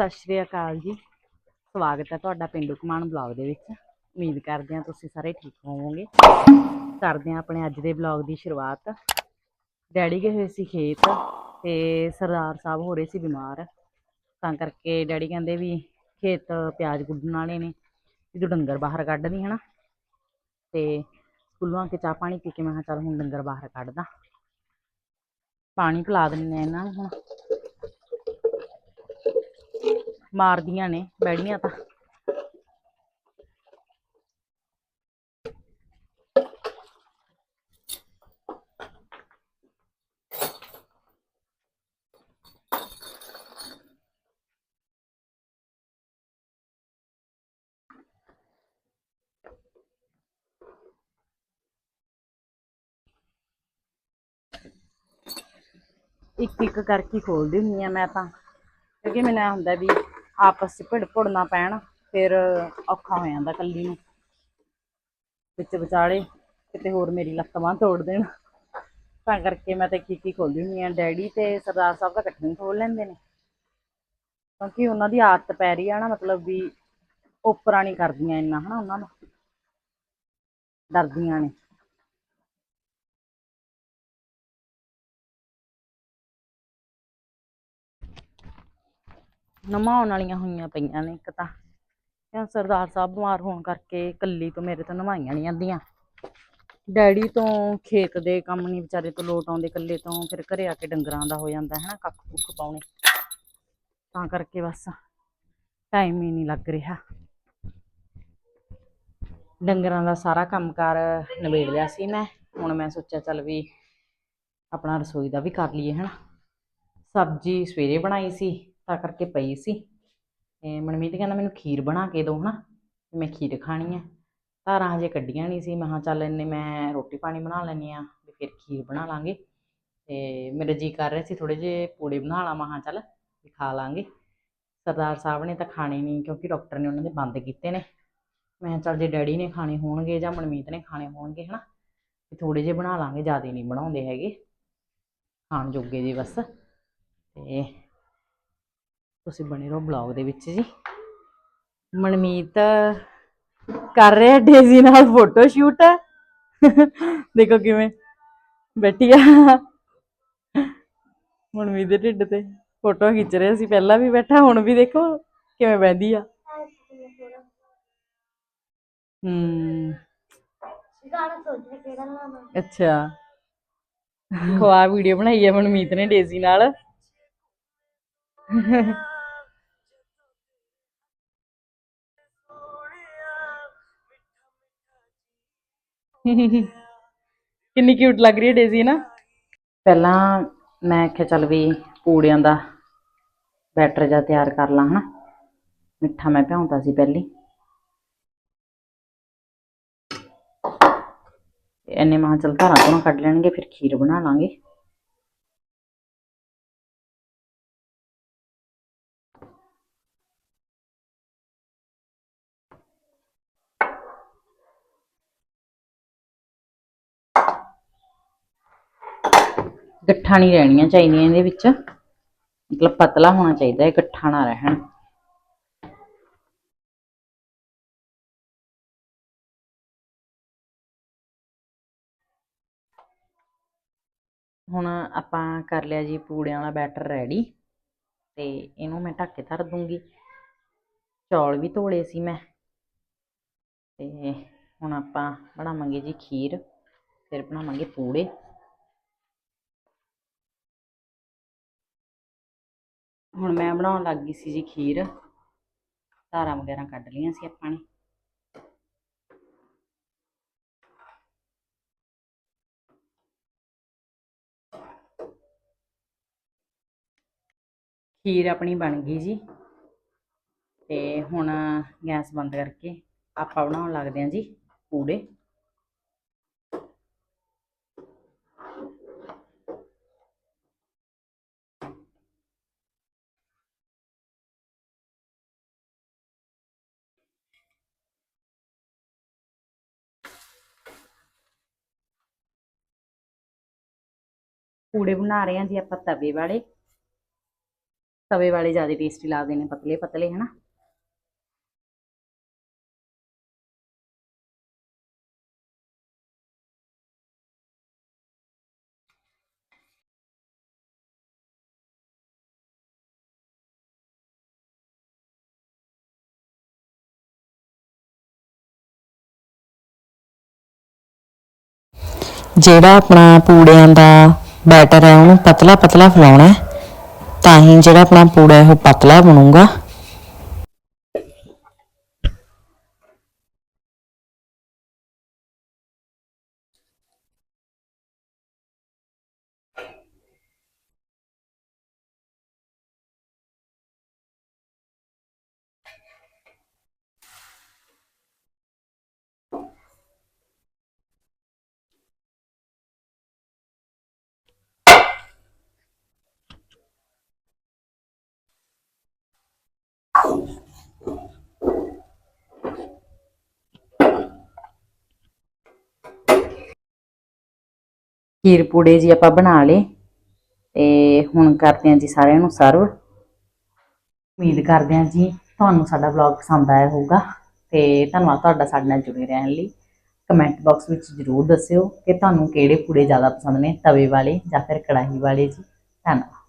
ਸਤਿ ਸ਼੍ਰੀ ਅਕਾਲ ਜੀ। ਸਵਾਗਤ ਹੈ ਤੁਹਾਡਾ ਪਿੰਡੂ ਕਮਾਨ ਬਲੌਗ ਦੇ ਵਿੱਚ। ਉਮੀਦ ਕਰਦੇ ਹਾਂ ਤੁਸੀਂ ਸਾਰੇ ਠੀਕ ਹੋਵੋਗੇ। ਕਰਦੇ ਹਾਂ ਆਪਣੇ ਅੱਜ ਦੇ ਬਲੌਗ ਦੀ ਸ਼ੁਰੂਆਤ। ਡੈਡੀ ਗਏ ਹੋਏ ਸੀ ਖੇਤ ਤੇ ਸਰਦਾਰ ਸਾਹਿਬ ਹੋ ਰਹੇ ਸੀ ਬਿਮਾਰ। ਤਾਂ ਕਰਕੇ ਡੈਡੀ ਕਹਿੰਦੇ ਵੀ ਖੇਤ ਪਿਆਜ਼ ਗੁੱਡਣ ਵਾਲੇ ਨੇ, ਵੀ ਤੂੰ ਡੰਗਰ ਬਾਹਰ ਕੱਢਦੀ ਹਨਾ। ਤੇ ਸਕੂਲੋਂ ਆ ਕੇ ਚਾਹ ਪਾਣੀ ਪੀ ਕੇ ਮੈਂ ਕਿਹਾ ਚੱਲ ਹੁਣ ਡੰਗਰ ਬਾਹਰ ਕੱਢਦਾ। ਪਾਣੀ ਪਿਲਾ ਦਿੰਦੇ ਹਾਂ ਇਹਨਾਂ ਨੂੰ ਹੁਣ। ਮਾਰਦੀਆਂ ਨੇ ਬੈੜੀਆਂ ਤਾਂ। ਇੱਕ ਇੱਕ ਕਰਕੇ ਹੀ ਖੋਲਦੀ ਹੁੰਦੀ ਆ ਮੈਂ ਤਾਂ। ਕਿਉਂਕਿ ਮੈਨੂੰ ਇਹ ਹੁੰਦਾ ਵੀ ਆਪਸ ਚ ਭਿੜ ਭੁੜ ਨਾ ਪੈਣ, ਫਿਰ ਔਖਾ ਹੋ ਜਾਂਦਾ ਕੱਲੀ ਨੂੰ। ਵਿੱਚ ਵਿਚਾਲੇ ਕਿਤੇ ਹੋਰ ਮੇਰੀ ਲੱਤ ਬਾਂਹ ਤੋੜ ਦੇਣ। ਤਾਂ ਕਰਕੇ ਮੈਂ ਤੇ ਇੱਕ ਇੱਕ ਖੋਲਦੀ ਹੁੰਦੀ ਆ ਡੈਡੀ ਤੇ ਸਰਦਾਰ ਸਾਹਿਬ ਦਾ ਇਕੱਠੇ ਖੋਲ ਲੈਂਦੇ ਨੇ। ਕਿਉਂਕਿ ਉਹਨਾਂ ਦੀ ਆਦਤ ਪੈ ਰਹੀ ਆ ਨਾ, ਮਤਲਬ ਵੀ ਉਪਰਾਂ ਨਹੀਂ ਕਰਦੀਆਂ ਇੰਨਾ, ਹਨਾ, ਉਹਨਾਂ ਨੂੰ। ਡਰਦੀਆਂ ਨੇ। ਨਮਾਉਣ ਵਾਲੀਆਂ ਹੋਈਆਂ ਪਈਆਂ ਨੇ ਇੱਕ ਤਾਂ। ਕਿਉਂ ਸਰਦਾਰ ਸਾਹਿਬ ਬਿਮਾਰ ਹੋਣ ਕਰਕੇ ਇਕੱਲੀ ਤੋਂ ਮੇਰੇ ਤੋਂ ਨਵਾਈਆਂ ਨਹੀਂ ਜਾਂਦੀਆਂ ਡੈਡੀ ਤੋਂ ਖੇਤ ਦੇ ਕੰਮ ਨਹੀਂ ਵਿਚਾਰੇ ਤੋਂ ਲੋਟ ਆਉਂਦੇ, ਇਕੱਲੇ ਤੋਂ ਫਿਰ ਘਰੇ ਆ ਕੇ ਡੰਗਰਾਂ ਦਾ ਹੋ ਜਾਂਦਾ ਹੈ ਨਾ, ਕੱਖ ਕੁੱਖ ਪਾਉਣੇ। ਤਾਂ ਕਰਕੇ ਬਸ ਟਾਈਮ ਹੀ ਨਹੀਂ ਲੱਗ ਰਿਹਾ। ਡੰਗਰਾਂ ਦਾ ਸਾਰਾ ਕੰਮਕਾਰ ਨਿਬੇੜ ਲਿਆ ਸੀ ਮੈਂ। ਹੁਣ ਮੈਂ ਸੋਚਿਆ ਚੱਲ ਵੀ ਆਪਣਾ ਰਸੋਈ ਦਾ ਵੀ ਕਰ ਲਈਏ, ਹਨਾ। ਸਬਜ਼ੀ ਸਵੇਰੇ ਬਣਾਈ ਸੀ। ਤਾਂ ਕਰਕੇ ਪਈ ਸੀ। ਤੇ ਮਨਮੀਤ ਕਹਿੰਦਾ ਮੈਨੂੰ ਖੀਰ ਬਣਾ ਕੇ ਦਿਓ ਹਨਾ, ਵੀ ਮੈਂ ਖੀਰ ਖਾਣੀ ਹੈ। ਧਾਰਾਂ ਹਜੇ ਕੱਢੀਆਂ ਨਹੀਂ ਸੀ, ਮੈਂ ਕਿਹਾ ਚੱਲ ਇੰਨੇ ਮੈਂ ਰੋਟੀ ਪਾਣੀ ਬਣਾ ਲੈਂਦੀ ਆ ਵੀ ਫਿਰ ਖੀਰ ਬਣਾ ਲਾਂਗੇ। ਤੇ ਮੇਰਾ ਜੀ ਕਰ ਰਿਹਾ ਸੀ ਥੋੜੇ ਜਿਹੇ ਪੂੜੇ ਬਣਾ ਲਾ, ਮੈਂ ਚੱਲ ਵੀ ਖਾ ਲਾਂਗੇ। ਸਰਦਾਰ ਸਾਹਿਬ ਨੇ ਤਾਂ ਖਾਣੇ ਨਹੀਂ, ਕਿਉਂਕਿ ਡਾਕਟਰ ਨੇ ਉਹਨਾਂ ਦੇ ਬੰਦ ਕੀਤੇ ਨੇ। ਮੈਂ ਕਿਹਾ ਚੱਲ ਜੇ ਡੈਡੀ ਨੇ ਖਾਣੇ ਹੋਣਗੇ ਜਾਂ ਮਨਮੀਤ ਨੇ ਖਾਣੇ ਹੋਣਗੇ ਹਨਾ, ਵੀ ਥੋੜੇ ਜਿਹੇ ਬਣਾ ਲਾਂਗੇ, ਜ਼ਿਆਦਾ ਨਹੀਂ ਬਣਾਉਂਦੇ ਹੈਗੇ। ਖਾਣ ਜੋਗੇ ਜੀ ਬਸ। ਤੇ ਤੁਸੀਂ ਬਣੇ ਰਹੋ ਬਲੌਗ ਦੇ ਵਿੱਚ ਜੀ। ਮਨਮੀਤ ਕਰ ਰਿਹਾ ਡੇਜ਼ੀ ਨਾਲ ਫੋਟੋ ਸ਼ੂਟ ਦੇਖੋ ਕਿਵੇਂ ਬੈਠੀ ਆ। ਮਨਮੀਤ ਦੇ ਢਿੱਡ ਤੇ ਫੋਟੋ ਖਿੱਚ ਰਿਹਾ ਸੀ, ਪਹਿਲਾਂ ਵੀ ਬੈਠਾ, ਹੁਣ ਵੀ ਦੇਖੋ ਕਿਵੇਂ ਬਹਿੰਦੀ ਆ। ਹੂੰ। ਗਾਣਾ ਸੋਚ ਰਿਹਾ ਕਿਹੜਾ ਲਾਵਾਂ ਅੱਛਾ। ਖਵਾ ਵੀਡੀਓ ਬਣਾਈ ਹੈ ਮਨਮੀਤ ਨੇ ਡੇਜ਼ੀ ਨਾਲ। ਕਿੰਨੀ ਕਿਊਟ ਲੱਗ ਰਹੀ ਹੈ ਡੇਜ਼ੀ ਨਾ? ਪਹਿਲਾਂ ਮੈਂ ਕਿਹਾ ਚੱਲ ਵੀ ਪੂੜਿਆਂ ਦਾ ਬੈਟਰ ਜਿਹਾ ਤਿਆਰ ਕਰ ਲਾਂ, ਹਨਾ। ਮਿੱਠਾ ਮੈਂ ਭਿਉਂਤਾ ਸੀ ਪਹਿਲੀ। ਐਨੇ ਮਾਂ ਚਲ ਧਾਰਾਂ ਤੋਂ ਕੱਢ ਲੈਣਗੇ, ਫਿਰ ਖੀਰ ਬਣਾ ਲਾਂਗੇ। ਇਕੱਠਾ ਨਹੀਂ ਰਹਿਣੀਆਂ ਚਾਹੀਦੀਆਂ ਇਹਦੇ ਵਿੱਚ। ਮਤਲਬ ਪਤਲਾ ਹੋਣਾ ਚਾਹੀਦਾ ਹੈ ਗੱਠਾਂ ਨਾ ਰਹਿਣ। ਹੁਣ ਆਪਾਂ ਕਰ ਲਿਆ ਜੀ ਪੂੜਿਆਂ ਵਾਲਾ ਬੈਟਰ ਰੈਡੀ। ਤੇ ਇਹਨੂੰ ਮੈਂ ਢੱਕ ਕੇ ਧਰ ਦੂੰਗੀ। ਚੌਲ ਵੀ ਧੋਲੇ ਸੀ ਮੈਂ। ਤੇ ਹੁਣ ਆਪਾਂ ਬਣਾਵਾਂਗੇ ਜੀ ਖੀਰ। ਫਿਰ ਬਣਾਵਾਂਗੇ ਪੂੜੇ। ਹੁਣ ਮੈਂ ਬਣਾਉਣ ਲੱਗ ਗਈ ਸੀ ਜੀ ਖੀਰ। ਧਾਰਾਂ ਵਗੈਰਾ ਕੱਢ ਲਈਆਂ ਸੀ ਆਪਾਂ ਨੇ। ਖੀਰ ਆਪਣੀ ਬਣ ਗਈ ਜੀ। ਤੇ ਹੁਣ ਗੈਸ ਬੰਦ ਕਰਕੇ ਆਪਾਂ ਬਣਾਉਣ ਲੱਗਦੇ ਹਾਂ ਜੀ ਪੂੜੇ। ਪੂੜੇ ਬਣਾ ਰਹੇ ਹਾਂ ਜੀ ਆਪਾਂ ਤਵੇ ਵਾਲੇ। ਤਵੇ ਵਾਲੇ ਜ਼ਿਆਦਾ ਟੇਸਟੀ ਲੱਗਦੇ ਨੇ ਪਤਲੇ ਪਤਲੇ, ਹਨਾ। ਜਿਹੜਾ ਆਪਣਾ ਪੂੜਿਆਂ ਦਾ ਬੈਟਰ ਹੈ, ਉਹਨੂੰ ਪਤਲਾ ਪਤਲਾ ਫੈਲਾਉਣਾ ਹੈ। ਤਾਂ ਹੀ ਜਿਹੜਾ ਆਪਣਾ ਪੂੜਾ ਹੈ, ਉਹ ਪਤਲਾ ਬਣੂਗਾ। ਖੀਰ ਪੂੜੇ ਜੀ ਆਪਾਂ ਬਣਾ ਲਏ ਤੇ ਹੁਣ ਕਰਦੇ ਹਾਂ ਜੀ ਸਾਰਿਆਂ ਨੂੰ ਸਰਵ। ਉਮੀਦ ਕਰਦੇ ਹਾਂ ਜੀ ਤੁਹਾਨੂੰ ਸਾਡਾ ਵਲੌਗ ਪਸੰਦ ਆਇਆ ਹੋਊਗਾ ਤੇ ਧੰਨਵਾਦ ਤੁਹਾਡਾ ਸਾਡੇ ਨਾਲ ਜੁੜੇ ਰਹਿਣ ਲਈ। ਕਮੈਂਟ ਬਾਕਸ ਵਿੱਚ ਜਰੂਰ ਦੱਸਿਓ ਕਿ ਤੁਹਾਨੂੰ ਕਿਹੜੇ ਪੂੜੇ ਜ਼ਿਆਦਾ ਪਸੰਦ ਨੇ, ਤਵੇ ਵਾਲੇ ਜਾਂ ਫਿਰ ਕੜਾਹੀ ਵਾਲੇ ਜੀ। ਧੰਨਵਾਦ।